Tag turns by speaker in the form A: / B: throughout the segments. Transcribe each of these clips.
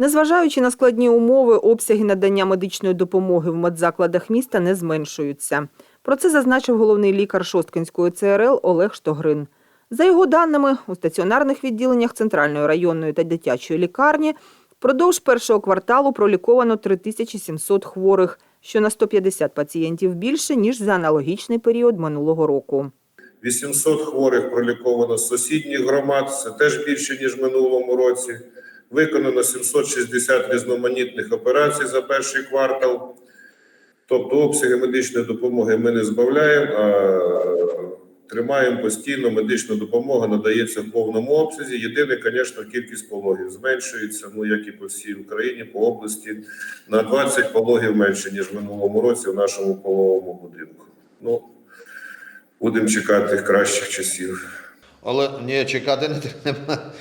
A: Незважаючи на складні умови, обсяги надання медичної допомоги в медзакладах міста не зменшуються. Про це зазначив головний лікар Шосткинської ЦРЛ Олег Штогрин. За його даними, у стаціонарних відділеннях Центральної районної та дитячої лікарні впродовж першого кварталу проліковано 3700 хворих, що на 150 пацієнтів більше, ніж за аналогічний період минулого року.
B: 800 хворих проліковано з сусідніх громад, це теж більше, ніж минулому році. Виконано 760 різноманітних операцій за перший квартал. Тобто обсяги медичної допомоги ми не збавляємо, а тримаємо постійно. Медична допомога надається в повному обсязі. Єдине, звісно, кількість пологів зменшується, ну як і по всій Україні, по області, на 20 пологів менше, ніж в минулому році в нашому пологовому будинку. Ну, будемо чекати кращих часів.
C: Але ні, чекати не треба.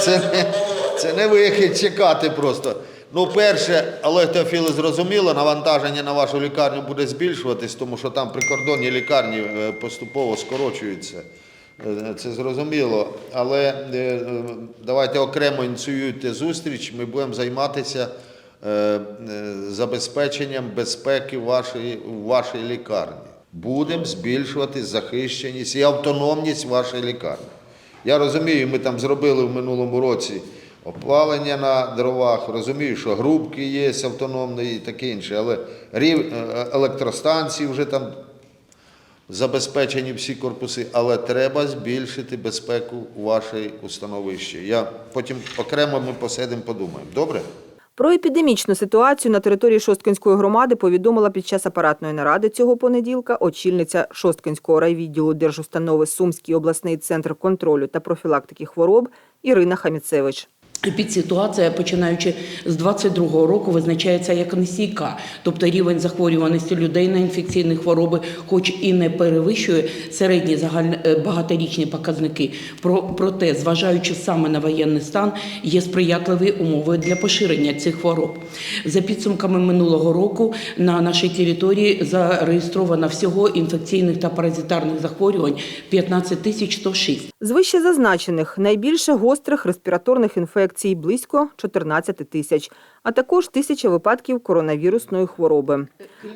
C: Це не, це не вихід чекати просто. Ну, перше, Олег Теофілович зрозуміло, навантаження на вашу лікарню буде збільшуватись, тому що там прикордонні лікарні е, поступово скорочуються. Е, Це зрозуміло. Але е, давайте окремо ініціюйте зустріч, ми будемо займатися забезпеченням безпеки вашої, в вашій лікарні. Будемо збільшувати захищеність і автономність вашої лікарні. Я розумію, ми там зробили в минулому році опалення на дровах, розумію, що грубки є автономні і таке інше, але рів, е, електростанції вже там забезпечені всі корпуси, але треба збільшити безпеку вашої установи ще. Я потім окремо ми посидимо, подумаємо. Добре?
A: Про епідемічну ситуацію на території Шосткинської громади повідомила під час апаратної наради цього понеділка очільниця Шосткинського райвідділу Держустанови Сумський обласний центр контролю та профілактики хвороб Ірина Хаміцевич.
D: Епідситуація, починаючи з 22-го року, визначається як нестійка, тобто рівень захворюваності людей на інфекційні хвороби, хоч і не перевищує середні загальні е, багаторічні показники. Про, проте, зважаючи саме на воєнний стан, є сприятливі умови для поширення цих хвороб. За підсумками минулого року на нашій території зареєстровано всього інфекційних та паразитарних захворювань 15 тисяч 106.
A: З вище зазначених найбільше гострих респіраторних інфекцій близько 14 тисяч, а також тисяча випадків коронавірусної хвороби.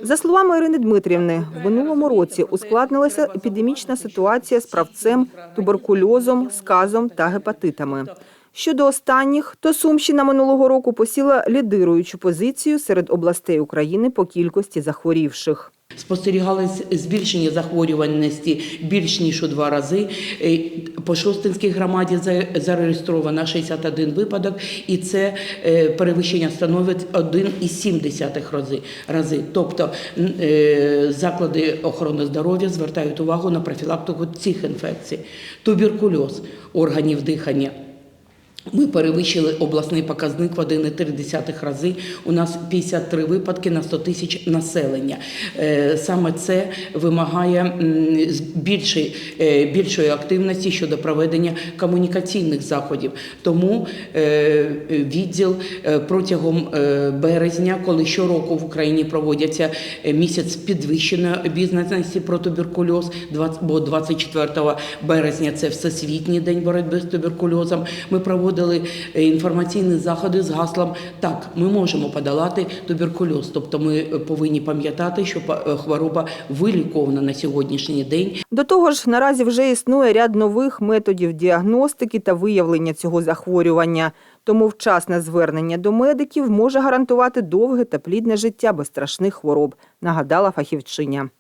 A: За словами Ірини Дмитрівни, в минулому році ускладнилася епідемічна ситуація з правцем, туберкульозом, сказом та гепатитами. Щодо останніх, то Сумщина минулого року посіла лідируючу позицію серед областей України по кількості захворівших.
D: Спостерігалось збільшення захворюваності більш ніж у два рази. Е, По Шостинській громаді зареєстровано 61 випадок, і це е, перевищення становить 1,7 рази. Тобто е, заклади охорони здоров'я звертають увагу на профілактику цих інфекцій. Туберкульоз органів дихання. Ми перевищили обласний показник в 1,3 рази. У нас 53 випадки на 100 тисяч населення. Е, Саме це вимагає більшої, е, більшої активності щодо проведення комунікаційних заходів. Тому е, відділ протягом березня, коли щороку в Україні проводяться місяць підвищеної обізнаності про туберкульоз, 20 бо 24 березня це Всесвітній день боротьби з туберкульозом. Ми проводили е, інформаційні заходи з гаслом Так, ми можемо подолати туберкульоз. Тобто ми е, повинні пам'ятати, що е, хвороба вилікована на сьогоднішній день.
A: До того ж, наразі вже існує ряд нових методів діагностики та виявлення цього захворювання. Тому вчасне звернення до медиків може гарантувати довге та плідне життя без страшних хвороб, нагадала фахівчиня.